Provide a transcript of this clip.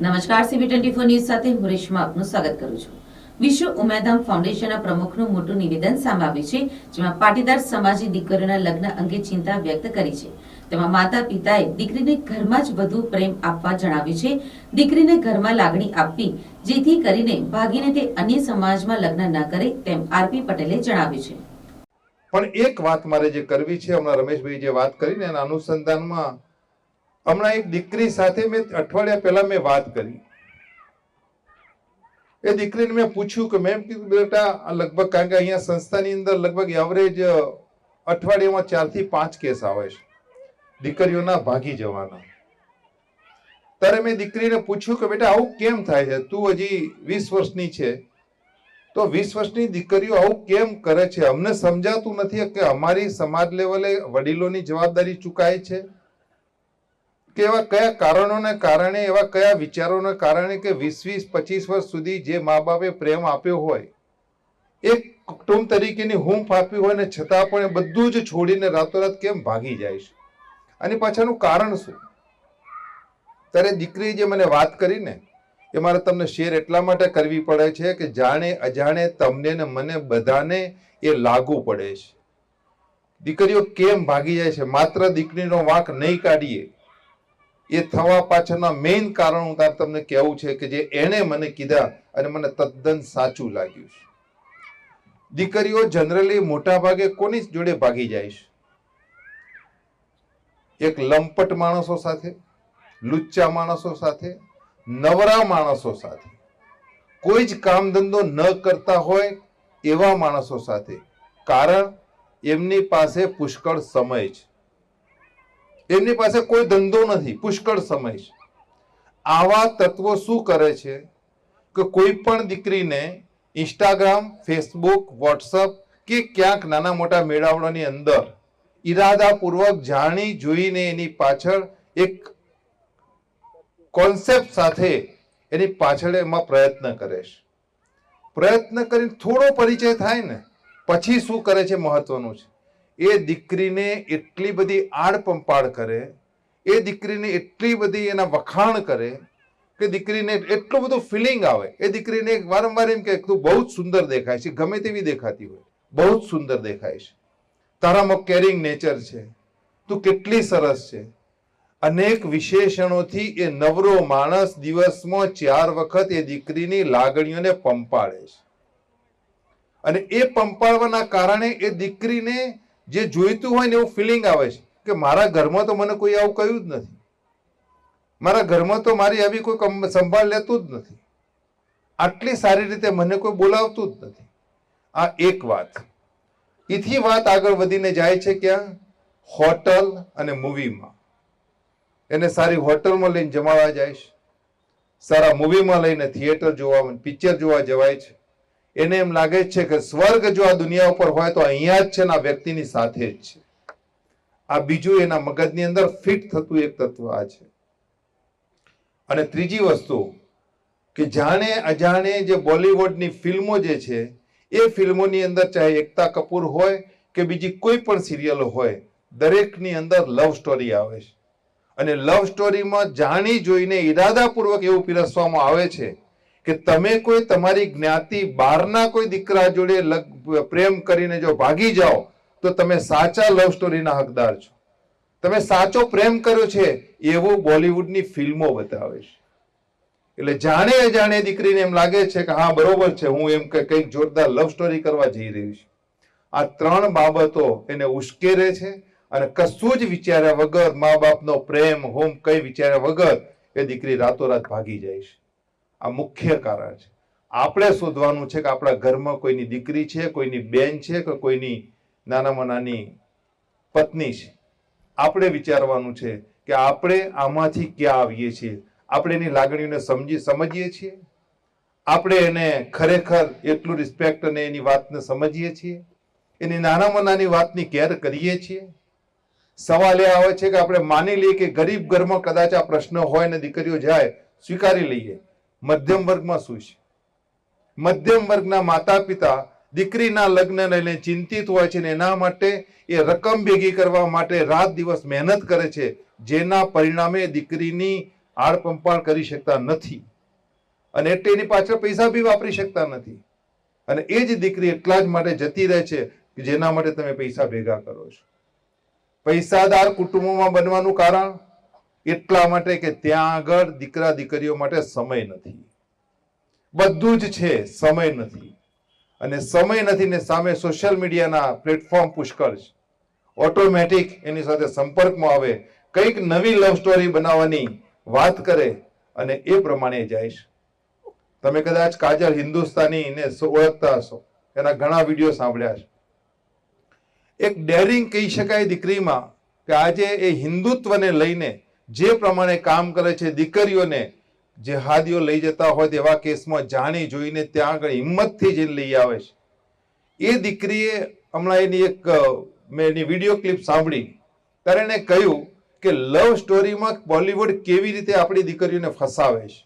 નમસ્કાર CB twenty four news સાથે હું રેશમા આપનું સ્વાગત કરું છું. વિશ્વ ઉમેદધામ ફાઉન્ડેશનના પ્રમુખનું મોટું નિવેદન સામે આવ્યું છે, જેમાં પાટીદાર સમાજે દીકરીઓના લગ્ન અંગે ચિંતા વ્યક્ત કરી છે. તેમાં માતા પિતાએ દીકરીને ઘરમાં જ વધુ પ્રેમ આપવા જણાવ્યું છે. દીકરીને ઘરમાં લાગણી આપવી, જેથી કરીને ભાગીને તે અન્ય સમાજમાં લગ્ન ન કરે તેમ આરપી પટેલે જણાવ્યું છે. પણ એક વાત મારે જે કરવી છે, હમણાં રમેશભાઈ જે વાત કરીને એના અનુસંધાનમાં હમણાં એક દીકરી સાથે મેં અઠવાડિયા પહેલા મેં વાત કરી. એ દીકરીને મેં પૂછ્યું કે મેં કીધું, બેટા લગભગ કારણ કે અહીંયા સંસ્થાની અંદર લગભગ એવરેજ અઠવાડિયામાં ચારથી પાંચ કેસ આવે છે. દીકરીઓના ભાગી જવાના. ત્યારે મેં દીકરીને પૂછ્યું કે, બેટા, આવું કેમ થાય છે? તું હજી વીસ વર્ષની છે. તો વીસ વર્ષની દીકરીઓ આવું કેમ કરે છે? અમને સમજાતું નથી કે અમારી સમાજ લેવલે વડીલોની જવાબદારી ચૂકાય છે. કે એવા કયા કારણોને કારણે, એવા કયા વિચારોને કારણે કે વીસ વીસ પચીસ વર્ષ સુધી જે મા બાપે પ્રેમ આપ્યો હોય એક કુટુંબ તરીકેની હુંફ આપી હોય ને છતાં પણ એ બધું જ છોડીને રાતોરાત કેમ ભાગી જાય છે? આની પાછળનું કારણ શું? ત્યારે દીકરી જે મને વાત કરી ને એ મારે તમને શેર એટલા માટે કરવી પડે છે કે જાણે, અજાણે તમને ને મને બધાને એ લાગુ પડે છે. દીકરીઓ કેમ ભાગી જાય છે? માત્ર દીકરીનો વાંક નહીં કાઢીએ. એ થવા પાછળના મેઇન કારણ હું તમને કહેવું છે કે જે એણે મને કીધા અને મને તદ્દન સાચું લાગ્યું છે. દીકરીઓ જનરલી મોટા ભાગે કોની જોડે ભાગી જાય છે? એક લંપટ માણસો સાથે, લુચ્ચા માણસો સાથે, નવરા માણસો સાથે. કોઈ જ કામ ધંધો ન કરતા હોય એવા માણસો સાથે. કારણ, એમની પાસે પુષ્કળ સમય છે. એમની પાસે કોઈ ધંધો નથી, પુષ્કળ સમય છે. આવા તત્વો શું કરે છે? કે કોઈ પણ દીકરીને ઇન્સ્ટાગ્રામ ફેસબુક વોટ્સઅપ કે ક્યાંક નાના મોટા મેળાવડાની અંદર ઈરાદાપૂર્વક જાણી જોઈને એની પાછળ એક કોન્સેપ્ટ સાથે એની પાછળ એમાં પ્રયત્ન કરે છે. પ્રયત્ન કરીને થોડો પરિચય થાય ને, પછી શું કરે છે મહત્વનું છે? એ દીકરીને એટલી બધી આડ પંપાડ કરે, એ દીકરીને એટલી બધી એના વખાણ કરે કે દીકરીને એટલું બધું ફિલિંગ આવે. એ દીકરીને વારંવાર એમ કે તું બહુ જ સુંદર દેખાય છે, ગમે તેવી દેખાતી હોય, બહુ જ સુંદર દેખાય છે. તારામાં કેરિંગ નેચર છે, તું કેટલી સરસ છે. અનેક વિશેષણોથી એ નવરો માણસ દિવસમાં ચાર વખત એ દીકરીની લાગણીઓને પંપાડે છે. અને એ પંપાડવાના કારણે એ દીકરીને જે જોઈતું હોય ને એવું ફિલિંગ આવે છે કે મારા ઘરમાં તો મને કોઈ આવું કહ્યું જ નથી. મારા ઘરમાં તો મારી આવી કોઈ સંભાળ લેતું જ નથી. આટલી સારી રીતે મને કોઈ બોલાવતું જ નથી. આ એક વાત. એથી વાત આગળ વધીને જાય છે ક્યાં? હોટલ અને મૂવીમાં. એને સારી હોટલમાં લઈને જમાવા જાય છે. સારા મૂવીમાં લઈને થિયેટર જોવા પિક્ચર જોવા જવાય છે. એને એમ લાગે છે કે સ્વર્ગ જો આ દુનિયા ઉપર હોય તો અહીંયા જ છે ને આ વ્યક્તિની સાથે જ છે. આ બીજું એના મગજની અંદર ફિટ થતું એક તત્વ આ છે. અને ત્રીજી વસ્તુ કે જાણે અજાણે જે બોલિવૂડની ફિલ્મો જે છે, એ ફિલ્મોની અંદર ચાહે એકતા કપૂર હોય કે બીજી કોઈ પણ સિરિયલ હોય, દરેકની અંદર લવ સ્ટોરી આવે છે. અને લવ સ્ટોરીમાં જાણી જોઈને ઈરાદાપૂર્વક એવું પીરસવામાં આવે છે કે તમે કોઈ તમારી જ્ઞાતિ બહારના કોઈ દીકરા જોડે પ્રેમ કરીને જો ભાગી જાઓ, તો તમે સાચા લવ સ્ટોરીના હકદાર છો. તમે સાચો પ્રેમ કર્યો છે, એવું બોલિવૂડની ફિલ્મો બતાવે છે. એટલે જાણે અજાણે દીકરીને એમ લાગે છે કે હા, બરોબર છે, હું એમ કે કંઈક જોરદાર લવ સ્ટોરી કરવા જઈ રહી છું. આ ત્રણ બાબતો એને ઉશ્કેરે છે અને કશું જ વિચાર્યા વગર મા બાપનો પ્રેમ, હોમ કંઈ વિચાર્યા વગર એ દીકરી રાતોરાત ભાગી જાય છે. આ મુખ્ય કારણ છે. આપણે શોધવાનું છે કે આપણા ઘરમાં કોઈની દીકરી છે, કોઈની બેન છે કે કોઈની નાનામાં નાની પત્ની છે. આપણે વિચારવાનું છે કે આપણે આમાંથી ક્યાં આવીએ છીએ? આપણે એની લાગણીઓને સમજી, સમજીએ છીએ? આપણે એને ખરેખર એટલું રિસ્પેક્ટ અને એની વાતને સમજીએ છીએ? એની નાનામાં નાની વાતની કેર કરીએ છીએ? સવાલ એ આવે છે કે આપણે માની લઈએ કે ગરીબ ઘરમાં કદાચ આ પ્રશ્ન હોય ને દીકરીઓ જાય, સ્વીકારી લઈએ. મધ્યમ વર્ગમાં શું છે? મધ્યમ વર્ગના માતા પિતા દીકરીના લગ્ન લઈને ચિંતિત હોય છે ને એના માટે એ રકમ ભેગી કરવા માટે રાત દિવસ મહેનત કરે છે, જેના પરિણામે દીકરીની આડપંપાળ કરી શકતા નથી. અને એટલે એની પાછળ પૈસા બી વાપરી શકતા નથી. અને એ જ દીકરી એટલા જ માટે જતી રહે છે કે જેના માટે તમે પૈસા ભેગા કરો છો. પૈસાદાર કુટુંબોમાં બનવાનું કારણ એટલા માટે કે ત્યાં આગળ દીકરા દીકરીઓ માટે સમય નથી. બધું જ છે, સમય નથી. અને સમય નથી ને સામે સોશિયલ મીડિયાના પ્લેટફોર્મ પુષ્કળ છે. ઓટોમેટિક એની સાથે સંપર્કમાં આવે, કંઈક નવી લવ સ્ટોરી બનાવવાની વાત કરે અને એ પ્રમાણે જાય છે. તમે કદાચ કાજલ હિન્દુસ્તાનીને ઓળખતા હશો, એના ઘણા વીડિયો સાંભળ્યા છે. એક ડેરિંગ કહી શકાય દીકરીમાં કે આજે એ હિન્દુત્વને લઈને જે પ્રમાણે કામ કરે છે, દીકરીઓને જેહાદીઓ લઈ જતા હોય તેવા કેસમાં જાણી જોઈને ત્યાં આગળ હિંમતથી જઈને લઈ આવે છે. એ દીકરીએ હમણાં એની એક મેં એની વીડિયો ક્લિપ સાંભળી. ત્યારે એને કહ્યું કે લવ સ્ટોરીમાં બોલિવૂડ કેવી રીતે આપણી દીકરીઓને ફસાવે છે.